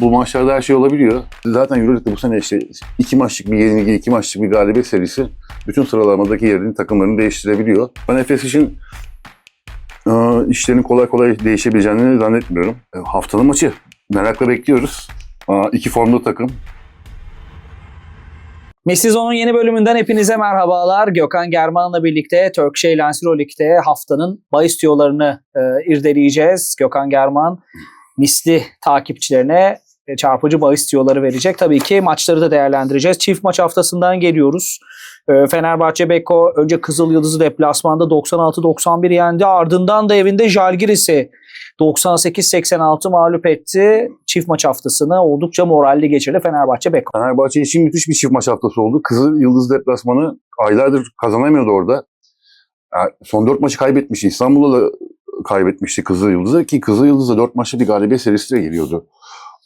Bu maçlarda her şey olabiliyor. Zaten Euroleague'de bu sene işte iki maçlık bir yenilgi, iki maçlık bir galibiyet serisi bütün sıralamadaki yerini takımlarını değiştirebiliyor. Ben Efes için e, işlerin kolay kolay değişebileceğini zannetmiyorum. E, haftanın maçı. Merakla bekliyoruz. Aa, iki formda takım. Mesizon'un yeni bölümünden hepinize merhabalar. Gökhan German'la birlikte Turkish Airlines Euroleague'de haftanın bahis tüyolarını e, irdeleyeceğiz. Gökhan German misli takipçilerine e, çarpıcı bahis tüyoları verecek. Tabii ki maçları da değerlendireceğiz. Çift maç haftasından geliyoruz. E, Fenerbahçe Beko önce Kızıl Yıldız'ı deplasmanda 96-91 yendi. Ardından da evinde Jalgiris'i 98-86 mağlup etti. Çift maç haftasını oldukça moralli geçirdi Fenerbahçe Beko. Fenerbahçe için müthiş bir çift maç haftası oldu. Kızıl Yıldız deplasmanı aylardır kazanamıyordu orada. Yani son dört maçı kaybetmişti. İstanbul'da da kaybetmişti Kızıl Yıldız'ı ki Kızıl Yıldız'da dört maçlı bir galibiyet serisiyle geliyordu.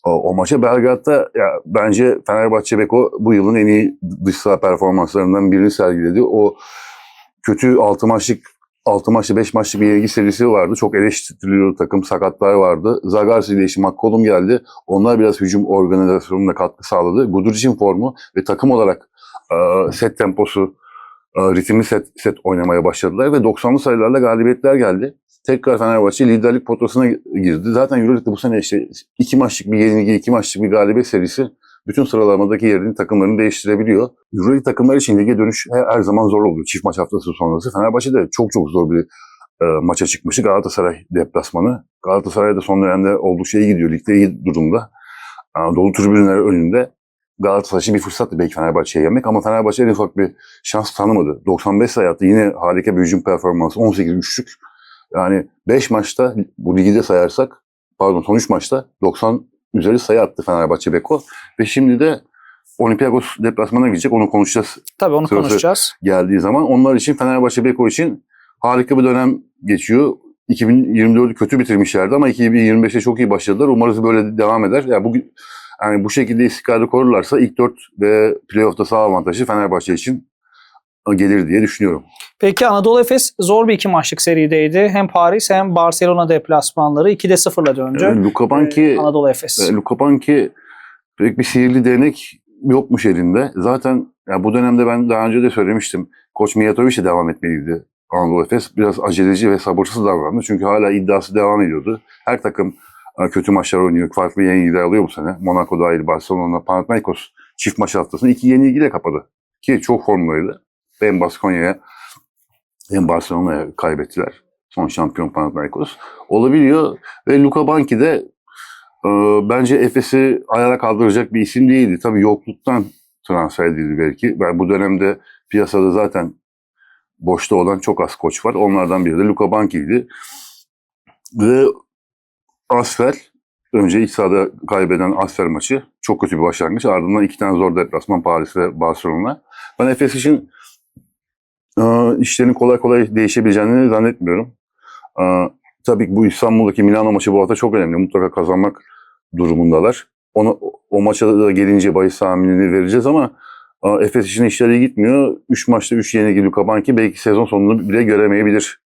O, o maça Belgrad'da ya bence Fenerbahçe Beko bu yılın en iyi dış saha performanslarından birini sergiledi. O kötü altı maçlık 6 maçlı 5 maçlı bir yenilgi serisi vardı. Çok eleştiriliyor takım. Sakatlar vardı. Zagarsi ile işi McCollum geldi. Onlar biraz hücum organizasyonuna katkı sağladı. Guduric'in formu ve takım olarak e, set temposu, ritimli set, set oynamaya başladılar ve 90'lı sayılarla galibiyetler geldi. Tekrar Fenerbahçe liderlik potasına girdi. Zaten Euroleague'de bu sene işte iki maçlık bir yenilgi, iki maçlık bir galibiyet serisi bütün sıralamadaki yerini takımlarını değiştirebiliyor. Euroleague takımlar için lige dönüş her, her zaman zor oluyor. Çift maç haftası sonrası. Fenerbahçe de çok çok zor bir e, maça çıkmıştı. Galatasaray deplasmanı. Galatasaray da son dönemde oldukça iyi gidiyor. Ligde iyi durumda. E, dolu tribünler önünde. Galatasaray için bir fırsattı belki Fenerbahçe'ye yenmek ama Fenerbahçe en ufak bir şans tanımadı. 95 sayı attı. Yine harika bir hücum performansı. 18 üçlük. Yani 5 maçta bu ligi de sayarsak pardon son 3 maçta 90 üzeri sayı attı Fenerbahçe Beko. Ve şimdi de Olympiakos deplasmana gidecek. Onu konuşacağız Tabii onu Sırası- konuşacağız. geldiği zaman. Onlar için Fenerbahçe Beko için harika bir dönem geçiyor. 2024'ü kötü bitirmişlerdi ama 2025'te çok iyi başladılar. Umarız böyle devam eder. Yani bugün yani bu şekilde istikrarı korurlarsa ilk 4 ve playoff'ta sağ avantajı Fenerbahçe için gelir diye düşünüyorum. Peki Anadolu Efes zor bir iki maçlık serideydi. Hem Paris hem Barcelona deplasmanları 2'de 0'la döndü. Yani Luka Banki Ee, Anadolu Efes. E, Luka Banki pek bir sihirli değnek yokmuş elinde. Zaten ya bu dönemde ben daha önce de söylemiştim. Koç Mijatovic de devam etmeliydi. Anadolu Efes biraz aceleci ve sabırsız davrandı. Çünkü hala iddiası devam ediyordu. Her takım kötü maçlar oynuyor. Farklı yenilgiler alıyor bu sene. Monaco dahil, Barcelona, Panathinaikos çift maç haftasını iki yenilgiyle kapadı. Ki çok formluydu. Hem Baskonya'ya hem Barcelona'ya kaybettiler. Son şampiyon Panathinaikos. Olabiliyor. Ve Luka Banki de e, bence Efes'i ayağa kaldıracak bir isim değildi. Tabii yokluktan transfer edildi belki. Ben bu dönemde piyasada zaten boşta olan çok az koç var. Onlardan biri de Luka Banki'ydi. Ve Asfer, önce iç sahada kaybeden Asfer maçı çok kötü bir başlangıç. Ardından iki tane zor deplasman Paris ve Barcelona. Ben Efes için e, işlerin kolay kolay değişebileceğini zannetmiyorum. E, tabii ki bu İstanbul'daki Milano maçı bu hafta çok önemli. Mutlaka kazanmak durumundalar. Onu, o maça da gelince bahis tahminini vereceğiz ama e, Efes için işler iyi gitmiyor. 3 maçta 3 yenilgi Luka Banki belki sezon sonunu bile göremeyebilir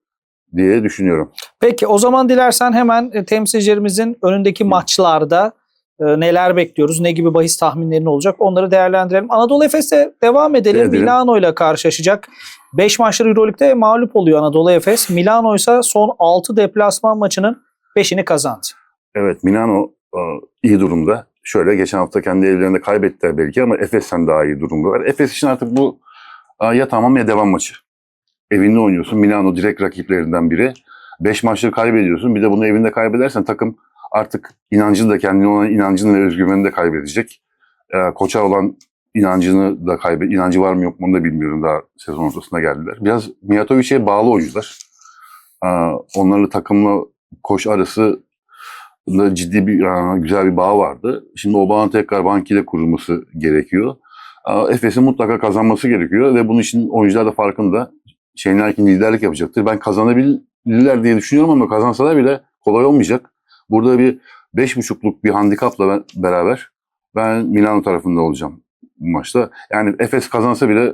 diye düşünüyorum. Peki o zaman dilersen hemen e, temsilcilerimizin önündeki maçlarda e, neler bekliyoruz, ne gibi bahis tahminlerin olacak onları değerlendirelim. Anadolu Efes'e devam edelim. Edelim. Milano ile karşılaşacak. 5 maçları Euroleague'de mağlup oluyor Anadolu Efes. Milano ise son 6 deplasman maçının 5'ini kazandı. Evet Milano e, iyi durumda. Şöyle geçen hafta kendi evlerinde kaybettiler belki ama Efes'ten daha iyi durumdalar. Efes için artık bu e, ya tamam ya devam maçı. Evinde oynuyorsun. Milano direkt rakiplerinden biri. 5 maçları kaybediyorsun. Bir de bunu evinde kaybedersen takım artık inancını da kendine olan inancını ve özgüvenini de kaybedecek. E, koça olan inancını da kaybet. inancı var mı yok mu onu da bilmiyorum. Daha sezon ortasına geldiler. Biraz Mijatovic'e bağlı oyuncular. E, onlarla takımla koç arası da ciddi bir e, güzel bir bağ vardı. Şimdi o bağın tekrar bankiyle kurulması gerekiyor. E, Efes'in mutlaka kazanması gerekiyor ve bunun için oyuncular da farkında. Shane Larkin liderlik yapacaktır. Ben kazanabilirler diye düşünüyorum ama kazansalar bile kolay olmayacak. Burada bir beş buçukluk bir handikapla ben- beraber ben Milano tarafında olacağım bu maçta. Yani Efes kazansa bile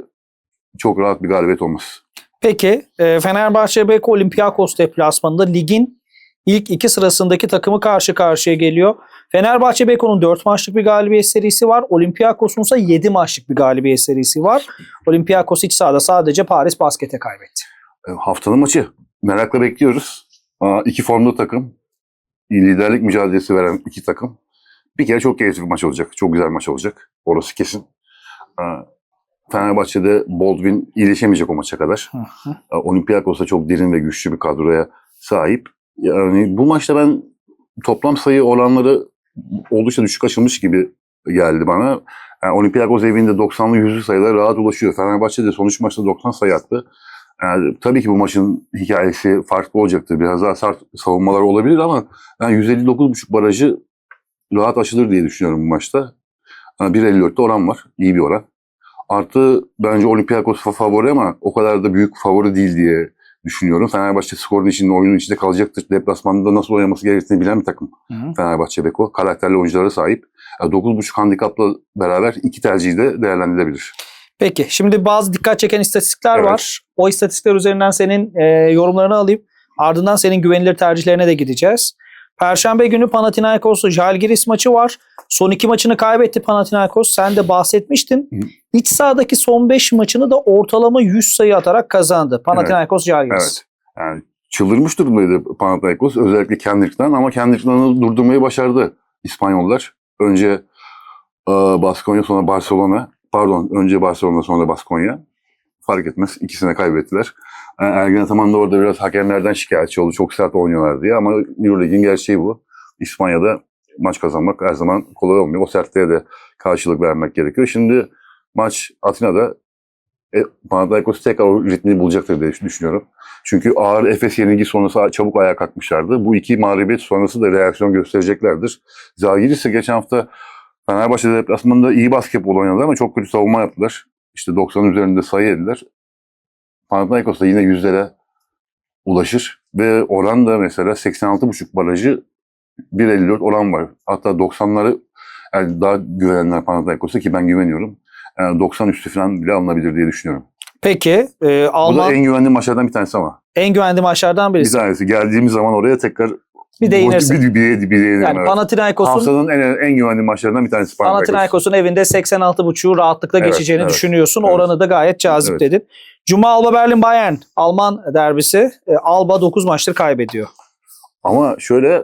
çok rahat bir galibiyet olmaz. Peki e, Fenerbahçe Beko Olympiakos deplasmanında ligin ilk iki sırasındaki takımı karşı karşıya geliyor. Fenerbahçe Beko'nun 4 maçlık bir galibiyet serisi var. Olympiakos'un ise 7 maçlık bir galibiyet serisi var. Olympiakos iç sahada sadece Paris Basket'e kaybetti. E, haftanın maçı. Merakla bekliyoruz. Aa, iki formda takım. Liderlik mücadelesi veren iki takım. Bir kere çok keyifli bir maç olacak. Çok güzel bir maç olacak. Orası kesin. Aa, Fenerbahçe'de Baldwin iyileşemeyecek o maça kadar. Aa, Olympiakos da çok derin ve güçlü bir kadroya sahip. Yani bu maçta ben toplam sayı oranları oldukça düşük açılmış gibi geldi bana. Yani Olympiakos evinde 90'lı 100'lü sayılara rahat ulaşıyor. Fenerbahçe de sonuç maçta 90 sayı attı. Yani tabii ki bu maçın hikayesi farklı olacaktır. Biraz daha sert savunmalar olabilir ama ben 159.5 barajı rahat aşılır diye düşünüyorum bu maçta. Yani 1.54'te oran var. İyi bir oran. Artı bence Olympiakos fa- favori ama o kadar da büyük favori değil diye düşünüyorum. Fenerbahçe skorun içinde, oyunun içinde kalacaktır. Deplasmanda nasıl oynaması gerektiğini bilen bir takım. Hı hı. Fenerbahçe Beko. Karakterli oyunculara sahip. Yani 9.5 handikapla beraber iki tercihi de değerlendirilebilir. Peki şimdi bazı dikkat çeken istatistikler Evet. var. O istatistikler üzerinden senin e, yorumlarını alayım. Ardından senin güvenilir tercihlerine de gideceğiz. Perşembe günü Panathinaikos'la Žalgiris maçı var. Son iki maçını kaybetti Panathinaikos. Sen de bahsetmiştin. Hı. İç sahadaki son 5 maçını da ortalama 100 sayı atarak kazandı. Panathinaikos Žalgiris. Evet. Yani çıldırmış durumdaydı Panathinaikos. Özellikle Kendrick'ten ama Kendrick'ten durdurmayı başardı İspanyollar. Önce e, Baskonya sonra Barcelona. Pardon önce Barcelona sonra Baskonya. Fark etmez. İkisine kaybettiler. E, Ergen Ataman da orada biraz hakemlerden şikayetçi oldu. Çok sert oynuyorlar diye ama Euroleague'in gerçeği bu. İspanya'da maç kazanmak her zaman kolay olmuyor. O sertliğe de karşılık vermek gerekiyor. Şimdi maç Atina'da e, Panathinaikos tekrar o ritmini bulacaktır diye düşünüyorum. Çünkü ağır Efes yenilgi sonrası çabuk ayağa kalkmışlardı. Bu iki mağlubiyet sonrası da reaksiyon göstereceklerdir. Zagiri ise geçen hafta Fenerbahçe deplasmanında iyi basketbol oynadı ama çok kötü savunma yaptılar. İşte 90'ın üzerinde sayı yediler. Panathinaikos da yine yüzlere ulaşır. Ve oran da mesela 86,5 barajı 1.54 oran var. Hatta 90'ları yani daha güvenenler Panathinaikos'a ki ben güveniyorum. Yani 90 üstü falan bile alınabilir diye düşünüyorum. Peki e, Bu da Alman en, en güvenli maçlardan bir tanesi ama. güvenli maçlardan Bir birisi. tanesi. Geldiğimiz zaman oraya tekrar Bir değinirsin. Bir, bir, bir, bir değinelim, Yani evet. Panathinaikos'un Haftanın en, en güvenli maçlarından bir tanesi Panathinaikos. Panathinaikos'un evinde 86.5'u rahatlıkla Evet, geçeceğini evet, düşünüyorsun. evet. Oranı da gayet cazip Evet. dedin. Cuma Alba Berlin Bayern Alman derbisi. E, Alba 9 maçtır kaybediyor. Ama şöyle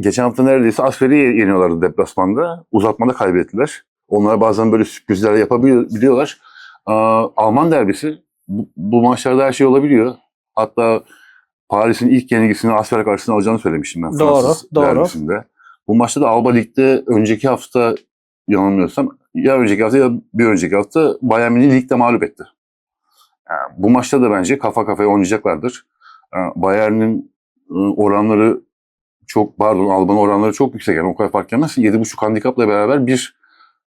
geçen hafta neredeyse Asferi'yi yeniyorlardı deplasmanda. Uzatmada kaybettiler. Onlara bazen böyle sürprizler yapabiliyorlar. Aa, Alman derbisi bu, bu maçlarda her şey olabiliyor. Hatta Paris'in ilk yenilgisini Asfer karşısına alacağını söylemiştim ben Doğru, Fransız doğru. derbisinde. Bu maçta da Alba Lig'de önceki hafta yanılmıyorsam ya önceki hafta ya bir önceki hafta Bayern Münih ligde mağlup etti. Yani bu maçta da bence kafa kafaya oynayacaklardır. Yani Bayern'in ıı, oranları çok pardon Alba'nın oranları çok yüksek yani o kadar fark gelmez. 7.5 handikapla beraber bir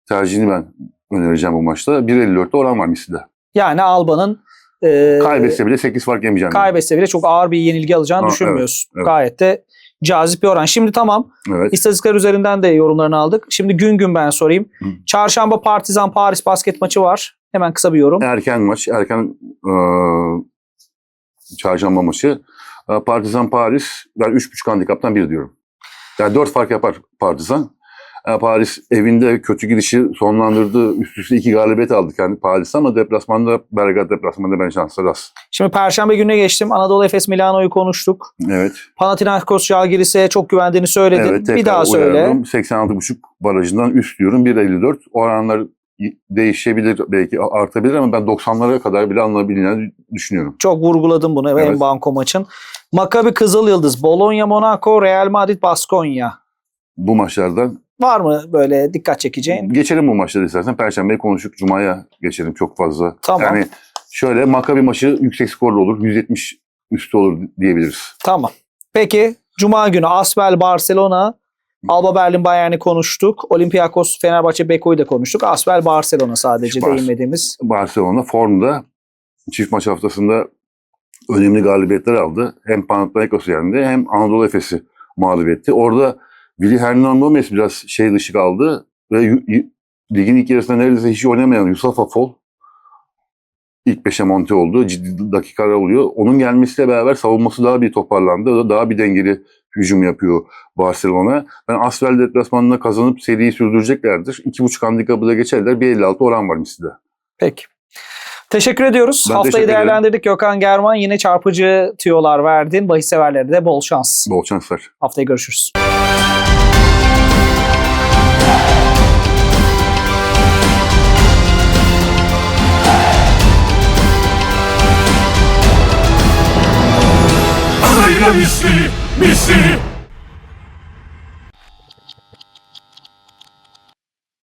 tercihini ben önereceğim bu maçta. 1.54'te oran var misli Yani Alba'nın e, Kaybetse bile 8 fark yemeyeceğim. yani. kaybetse bile çok ağır bir yenilgi alacağını Ha, düşünmüyorsun. evet, evet. Gayet de cazip bir oran. Şimdi tamam Evet. istatistikler üzerinden de yorumlarını aldık. Şimdi gün gün ben sorayım. Hı. Çarşamba Partizan Paris basket maçı var. Hemen kısa bir yorum. Erken maç, erken ıı, çarşamba maçı. Aa, Partizan Paris, ben 3.5 handikaptan 1 diyorum. Yani 4 fark yapar Partizan. Paris evinde kötü gidişi sonlandırdı. Üst üste 2 galibiyet aldı kendi Paris ama deplasmanda, Belgrad deplasmanda ben şansları az. Şimdi Perşembe gününe geçtim. Anadolu Efes Milano'yu konuştuk. Evet. Panathinaikos Žalgiris'e çok güvendiğini söyledin. Evet, bir daha söyle. uyarıyorum. 86.5 barajından üst diyorum. 1.54. Oranlar değişebilir belki artabilir ama ben 90'lara kadar bile alınabileceğini düşünüyorum. Çok vurguladım bunu Evet. en banko maçın. Maccabi Kızıl Yıldız, Bologna Monaco, Real Madrid Baskonya. Bu maçlardan Var mı böyle dikkat çekeceğin? geçelim bu maçları istersen. Perşembeyi konuştuk. Cuma'ya geçelim çok fazla. Tamam. Yani şöyle Maccabi maçı yüksek skorlu olur. 170 üstü olur diyebiliriz. Tamam. Peki Cuma günü Asbel Barcelona, Alba Berlin Bayern'i konuştuk. Olympiakos Fenerbahçe Beko'yu da konuştuk. Asbel Barcelona sadece Bar- değinmediğimiz. Barcelona formda çift maç haftasında önemli galibiyetler aldı. Hem Panathinaikos'u yendi hem Anadolu Efes'i mağlup etti. Orada Willy Hernan Gomez biraz şey dışı kaldı ve ligin ilk yarısında neredeyse hiç oynamayan Yusuf Afol ilk beşe monte oldu. Ciddi dakikalar oluyor. Onun gelmesiyle beraber savunması daha bir toparlandı. Daha bir dengeli hücum yapıyor Barcelona. Ben Asvel deplasmanına kazanıp seriyi sürdüreceklerdir. 2.5 handikapı da geçerler. 1.56 oran var Misti'de. Peki. Teşekkür ediyoruz. Ben Haftayı teşekkür değerlendirdik Gökhan German. Yine çarpıcı tüyolar verdin. Bahis severlere de bol şans. Bol şanslar. Haftaya görüşürüz. Adıyla misli, misli